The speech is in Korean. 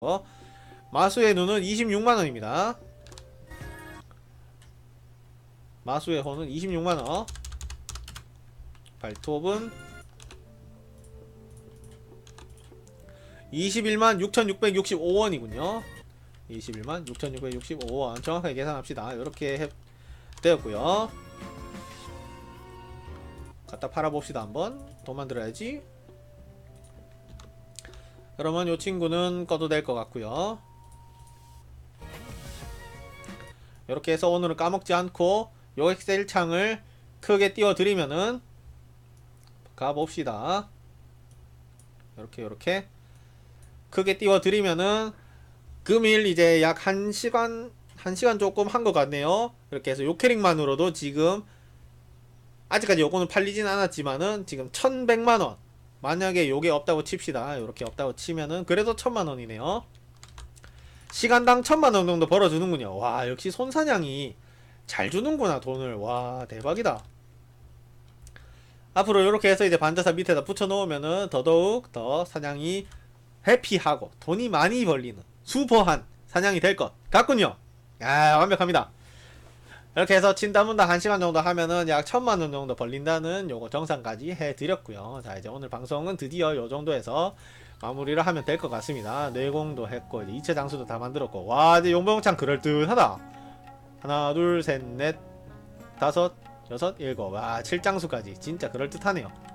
어? 마수의 눈은 26만원입니다. 마수의 호는 26만원. 발톱은 21만 6,665원이군요. 21만 6,665원. 정확하게 계산합시다. 이렇게 해, 되었고요. 갖다 팔아봅시다 한번. 돈 만들어야지. 그러면 이 친구는 꺼도 될 것 같고요. 이렇게 해서 오늘은 까먹지 않고 요 엑셀 창을 크게 띄워드리면은 가봅시다. 이렇게 이렇게 크게 띄워드리면은 금일 이제 약 1시간 1시간 조금 한 것 같네요. 이렇게 해서 요 캐릭만으로도 지금 아직까지 요거는 팔리진 않았지만은 지금 1100만원 만약에 요게 없다고 칩시다. 이렇게 없다고 치면은 그래도 천만 원이네요. 시간당 천만 원 정도 벌어주는군요. 와 역시 손사냥이 잘 주는구나 돈을. 와 대박이다. 앞으로 이렇게 해서 이제 반자사 밑에다 붙여 놓으면은 더더욱 더 사냥이 해피하고 돈이 많이 벌리는 슈퍼한 사냥이 될 것 같군요. 야 완벽합니다. 이렇게 해서 친다문다 1시간 정도 하면은 약 천만 원 정도 벌린다는 요거 정상까지 해드렸고요. 자 이제 오늘 방송은 드디어 요 정도에서 마무리를 하면 될 것 같습니다. 내공도 했고 이제 이체 장수도 다 만들었고 와 이제 용병창 그럴듯하다. 하나 둘 셋 넷 다섯 여섯 일곱 와 7장수까지 진짜 그럴듯하네요.